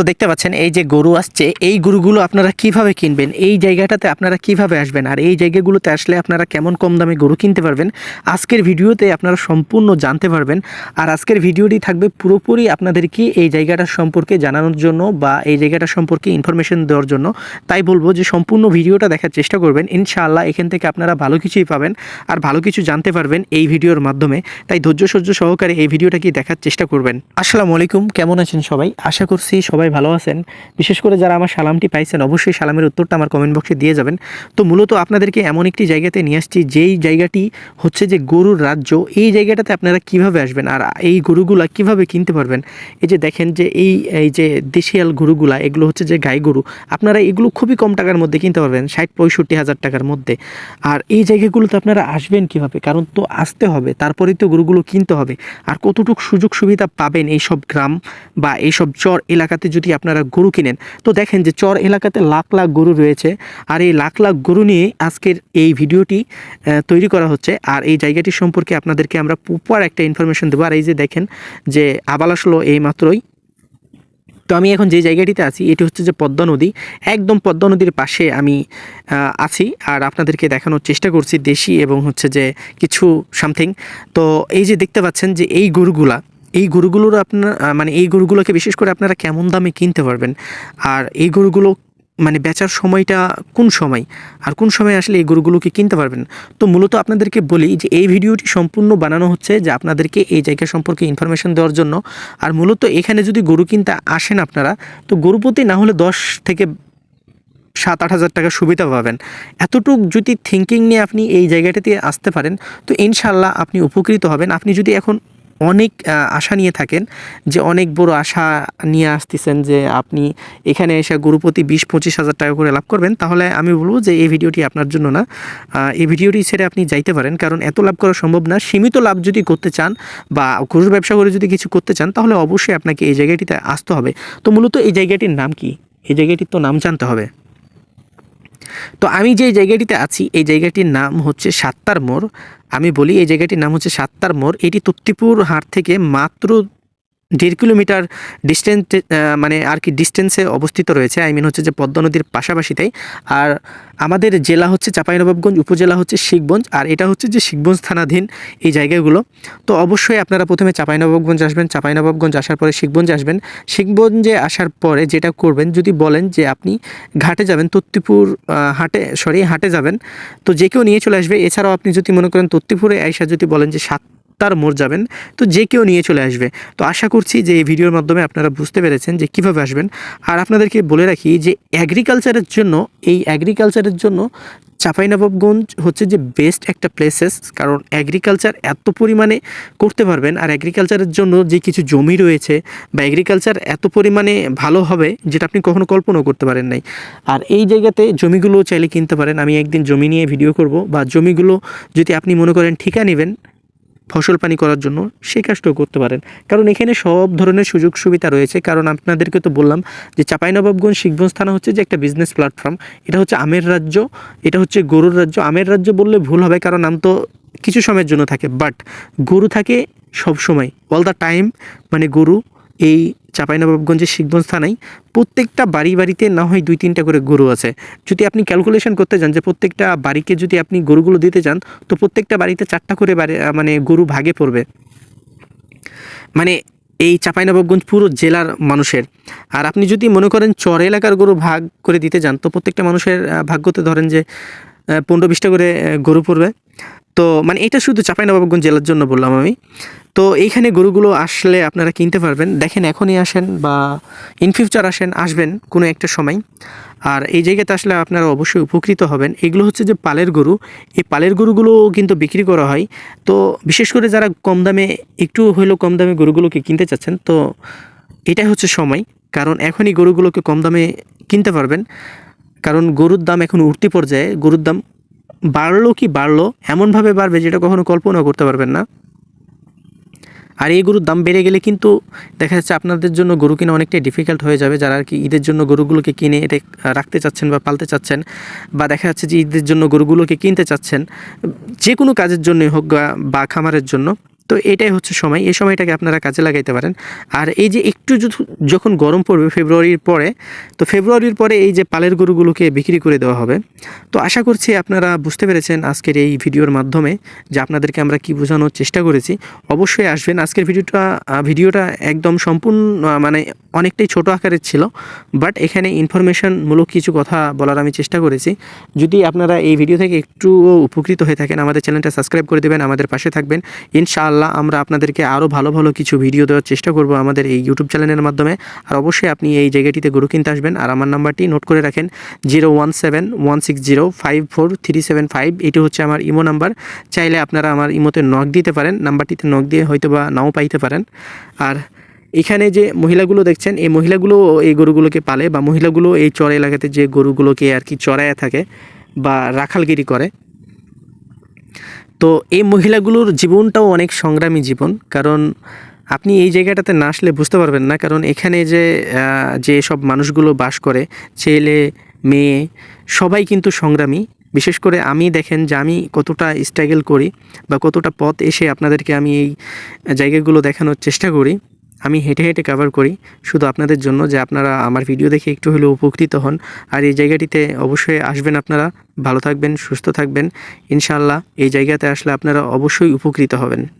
তো দেখতে পাচ্ছেন, এই যে গরু আসছে, এই গরুগুলো আপনারা কীভাবে কিনবেন? এই জায়গাটাতে আপনারা কীভাবে আসবেন? আর এই জায়গাগুলোতে আসলে আপনারা কেমন কম দামে গরু কিনতে পারবেন? আজকের ভিডিওতে আপনারা সম্পূর্ণ জানতে পারবেন। আর আজকের ভিডিওটি থাকবে পুরোপুরি আপনাদেরকে এই জায়গাটা সম্পর্কে জানানোর জন্য বা এই জায়গাটা সম্পর্কে ইনফরমেশন দেওয়ার জন্য। তাই বলব যে সম্পূর্ণ ভিডিওটা দেখার চেষ্টা করবেন। ইনশাআল্লাহ এখান থেকে আপনারা ভালো কিছুই পাবেন আর ভালো কিছু জানতে পারবেন এই ভিডিওর মাধ্যমে। তাই ধৈর্য সহ্য সহকারে এই ভিডিওটা কি দেখার চেষ্টা করবেন। আসসালামু আলাইকুম, কেমন আছেন সবাই? আশা করছি সবাই ভালো আছেন। বিশেষ করে যারা আমার সালামটি পাইছেন, অবশ্যই সালামের উত্তরটা আমার কমেন্ট বক্সে দিয়ে যাবেন। তো মূলত আপনাদেরকে এমন একটি জায়গাতে নিয়ে আসছি, যেই জায়গাটি হচ্ছে যে গরুর রাজ্য। এই জায়গাটাতে আপনারা কীভাবে আসবেন আর এই গরুগুলা কীভাবে কিনতে পারবেন? এই যে দেখেন যে এই এই যে দেশিয়াল গরুগুলা, এগুলো হচ্ছে যে গাই গরু। আপনারা এগুলো খুবই কম টাকার মধ্যে কিনতে পারবেন, ষাট, পঁয়ষট্টি হাজার টাকার মধ্যে। আর এই জায়গাগুলোতে আপনারা আসবেন কীভাবে? কারণ তো আসতে হবে, তারপরেই তো গরুগুলো কিনতে হবে। আর কতটুকু সুযোগ সুবিধা পাবেন এই সব গ্রাম বা এই সব চর এলাকাতে যদি আপনারা গরু কিনেন, তো দেখেন যে চর এলাকাতে লাখ লাখ গরু রয়েছে। আর এই লাখ লাখ গরু নিয়ে আজকের এই ভিডিওটি তৈরি করা হচ্ছে। আর এই জায়গাটি সম্পর্কে আপনাদেরকে আমরা প্রপার একটা ইনফরমেশন দেবো। আর এই যে দেখেন যে আবাল আসলো এই মাত্রই। তো আমি এখন যে জায়গাটিতে আছি, এটি হচ্ছে যে পদ্মা নদী। একদম পদ্মা নদীর পাশে আমি আছি। আর আপনাদেরকে দেখানোর চেষ্টা করছি দেশি এবং হচ্ছে যে কিছু সামথিং তো এই যে দেখতে পাচ্ছেন যে এই গরুগুলা এই গরুগুলোর আপনার মানে এই গরুগুলোকে বিশেষ করে আপনারা কেমন দামে কিনতে পারবেন? আর এই গরুগুলো মানে বেচার সময়টা কোন সময়? আর কোন সময় আসলে এই গরুগুলোকে কিনতে পারবেন? তো মূলত আপনাদেরকে বলি যে এই ভিডিওটি সম্পূর্ণ বানানো হচ্ছে যে আপনাদেরকে এই জায়গা সম্পর্কে ইনফরমেশন দেওয়ার জন্য। আর মূলত এখানে যদি গরু কিনতে আসেন আপনারা, তো গরু প্রতি না হলে দশ থেকে সাত, আট হাজার টাকা সুবিধা পাবেন। এতটুক যদি থিঙ্কিং নিয়ে আপনি এই জায়গাটাতে আসতে পারেন, তো ইনশাল্লাহ আপনি উপকৃত হবেন। আপনি যদি এখন অনেক আশা নিয়ে থাকেন যে অনেক বড় আশা নিয়ে আসতেছেন যে আপনি এখানে এসে গরু প্রতি বিশ, পঁচিশ হাজার টাকা করে লাভ করবেন। তাহলে আমি বলব যে এই ভিডিওটি আপনার জন্য না। এই ভিডিওটি ছেড়ে আপনি যাইতে পারেন, কারণ এত লাভ করা সম্ভব না। সীমিত লাভ যদি করতে চান বা গরুর ব্যবসা করে যদি কিছু করতে চান, তাহলে অবশ্যই আপনাকে এই জায়গাটিতে আসতে হবে। তো মূলত এই জায়গাটির নাম কি? এই জায়গাটির তো নাম জানতে হবে। তো আমি যে জায়গাটিতে আছি, এই জায়গাটির নাম হচ্ছে সাত্তার মোড়। আমি বলি এই জায়গাটির নাম হচ্ছে সাত্তার মোড়। এটি তত্তিপুর হাট থেকে মাত্র দেড় কিলোমিটার ডিস্টেন্স মানে আর কি ডিস্টেন্সে অবস্থিত রয়েছে আই মিন হচ্ছে যে পদ্মা নদীর পাশাপাশিতেই আর আমাদের জেলা হচ্ছে চাঁপাইনবাবগঞ্জ, উপজেলা হচ্ছে শিখগঞ্জ, আর এটা হচ্ছে যে শিখগঞ্জ থানাধীন এই জায়গাগুলো। তো অবশ্যই আপনারা প্রথমে চাঁপাইনবাবগঞ্জ আসবেন, চাঁপাইনবাবগঞ্জ আসার পরে শিখগঞ্জে আসবেন। শিখগঞ্জে আসার পরে যেটা করবেন, যদি বলেন যে আপনি ঘাটে যাবেন, তত্তিপুর হাটে সরি হাটে যাবেন, তো যে কেউ নিয়ে চলে আসবে। এছাড়াও আপনি যদি মনে করেন তত্তিপুরে আইসা যদি বলেন যে সাত তার মোড় যাবেন। তো যে কেউ নিয়ে চলে আসবে। তো আশা করছি যে এই ভিডিওর মাধ্যমে আপনারা বুঝতে পেরেছেন যে কীভাবে আসবেন। আর আপনাদেরকে বলে রাখি যে অ্যাগ্রিকালচারের জন্য, এই অ্যাগ্রিকালচারের জন্য চাঁপাইনবাবগঞ্জ হচ্ছে যে বেস্ট একটা প্লেসেস কারণ অ্যাগ্রিকালচার এত পরিমাণে করতে পারবেন। আর অ্যাগ্রিকালচারের জন্য যে কিছু জমি রয়েছে বা এগ্রিকালচার এত পরিমাণে ভালো হবে, যেটা আপনি কখনো কল্পনাও করতে পারেন নাই। আর এই জায়গাতে জমিগুলো চাইলে কিনতে পারেন। আমি একদিন জমি নিয়ে ভিডিও করব বা জমিগুলো যদি আপনি মনে করেন ঠিকা নেবেন ফসল পানি করার জন্য সেই কাজটাও করতে পারেন। কারণ এখানে সব ধরনের সুযোগ সুবিধা রয়েছে। কারণ আপনাদেরকে তো বললাম যে চাঁপাইনবাবগঞ্জ, শিখগঞ্জ থানা হচ্ছে যে একটা বিজনেস প্ল্যাটফর্ম এটা হচ্ছে আমের রাজ্য, এটা হচ্ছে গরুর রাজ্য। আমের রাজ্য বললে ভুল হবে কারণ আম তো কিছু সময়ের জন্য থাকে। বাট গরু থাকে সব সময় অল দ্য টাইম মানে গরু এই চাঁপাইনবাবগঞ্জের শিখগঞ্জ থানায় প্রত্যেকটা বাড়ি বাড়িতে না হয় দুই তিনটা করে গরু আছে। যদি আপনি ক্যালকুলেশন করতে যান যে প্রত্যেকটা বাড়িকে যদি আপনি গরুগুলো দিতে চান তো প্রত্যেকটা বাড়িতে চারটা করে বাড়ি মানে গরু ভাগে পড়বে। মানে এই চাঁপাইনবাবগঞ্জ পুরো জেলার মানুষের। আর আপনি যদি মনে করেন চর এলাকার গরু ভাগ করে দিতে যান, তো প্রত্যেকটা মানুষের ভাগ্যতে ধরেন যে পনেরো বিশটা করে গরু পড়বে। তো মানে এটা শুধু চাঁপাইনবাবগঞ্জ জেলার জন্য বললাম আমি। তো এইখানে গরুগুলো আসলে আপনারা কিনতে পারবেন। দেখেন, এখনই আসেন বা ইন ফিউচার আসেন, আসবেন কোনো একটা সময়। আর এই জায়গাতে আসলে আপনারা অবশ্যই উপকৃত হবেন। এগুলো হচ্ছে যে পালের গরু। এই পালের গরুগুলো কিন্তু বিক্রি করা হয়। তো বিশেষ করে যারা কম দামে, একটু হলেও কম দামে গরুগুলোকে কিনতে চাচ্ছেন, তো এটাই হচ্ছে সময়। কারণ এখনই গরুগুলোকে কম দামে কিনতে পারবেন। কারণ গরুর দাম এখন উঠতি পর্যায়ে। গরুর দাম বাড়লো কি বাড়লো, এমনভাবে বাড়বে যেটা কখনো কল্পনাও করতে পারবেন না। আর এই গরুর দাম বেড়ে গেলে কিন্তু দেখা যাচ্ছে আপনাদের জন্য গরু কিনা অনেকটাই ডিফিকাল্ট হয়ে যাবে। যারা আর কি ঈদের জন্য গরুগুলোকে কিনে এতে রাখতে চাচ্ছেন বা পালতে চাচ্ছেন বা দেখা যাচ্ছে যে ঈদের জন্য গরুগুলোকে কিনতে চাচ্ছেন, যে কোনো কাজের জন্যই হোক বা- বা খামারের জন্য। তো এটাই হচ্ছে সময়। এই সময়টাকে আপনারা কাজে লাগাইতে পারেন। আর এই যে একটু যখন- গরম পড়বে ফেব্রুয়ারির পরে, তো ফেব্রুয়ারির পরে এই যে পালের গরুগুলোকে বিক্রি করে দেওয়া হবে। তো আশা করছি আপনারা বুঝতে পেরেছেন আজকের এই ভিডিওর মাধ্যমে যে আপনাদেরকে আমরা কি বোঝানোর চেষ্টা করেছি। অবশ্যই আসবেন। আজকের ভিডিওটা ভিডিওটা একদম সম্পূর্ণ মানে অনেকটাই ছোট আকারের ছিল। বাট এখানে ইনফরমেশনমূলক কিছু কথা বলার আমি চেষ্টা করেছি। যদি আপনারা এই ভিডিও থেকে একটু উপকৃত হয়ে থাকেন, আমাদের চ্যানেলটা সাবস্ক্রাইব করে দেবেন, আমাদের পাশে থাকবেন। ইনশাআল্লাহ আমরা আপনাদেরকে আরও ভালো ভালো কিছু ভিডিও দেওয়ার চেষ্টা করব আমাদের এই ইউটিউব চ্যানেলের মাধ্যমে। আর অবশ্যই আপনি এই জায়গাটিতে গরু কিনতে আসবেন। আর আমার নাম্বারটি নোট করে রাখেন zero one seven one six zero five four three seven five এটি হচ্ছে আমার ইমো নাম্বার। চাইলে আপনারা আমার ইমোতে নক দিতে পারেন। নাম্বারটিতে নক দিয়ে হয়তো বা নাও পাইতে পারেন। আর এখানে যে মহিলাগুলো দেখছেন, এই মহিলাগুলো এই গরুগুলোকে পালে বা মহিলাগুলো এই চর এলাকাতে যে গরুগুলোকে আর কি চড়ায় থাকে বা রাখালগিরি করে তো এই মহিলাগুলোর জীবনটাও অনেক সংগ্রামী জীবন, কারণ আপনি এই জায়গাটাতে না আসলে বুঝতে পারবেন না, কারণ এখানে যে যে সব মানুষগুলো বাস করে, ছেলে, মেয়ে, সবাই কিন্তু সংগ্রামী। বিশেষ করে আমি দেখেন যে আমি কতটা স্ট্রাগল করি বা কতটা পথ এসে আপনাদেরকে আমি এই জায়গাগুলো দেখানোর চেষ্টা করি। আমি হেঁটে হেঁটে কভার করি। শুধু আপনাদের জন্য যে আপনারা আমার ভিডিও দেখে একটু হলেও উপকৃত হন। আর এই জায়গাটিতে অবশ্যই আসবেন আপনারা। ভালো থাকবেন, সুস্থ থাকবেন। ইনশাল্লাহ এই জায়গাতে আসলে আপনারা অবশ্যই উপকৃত হবেন।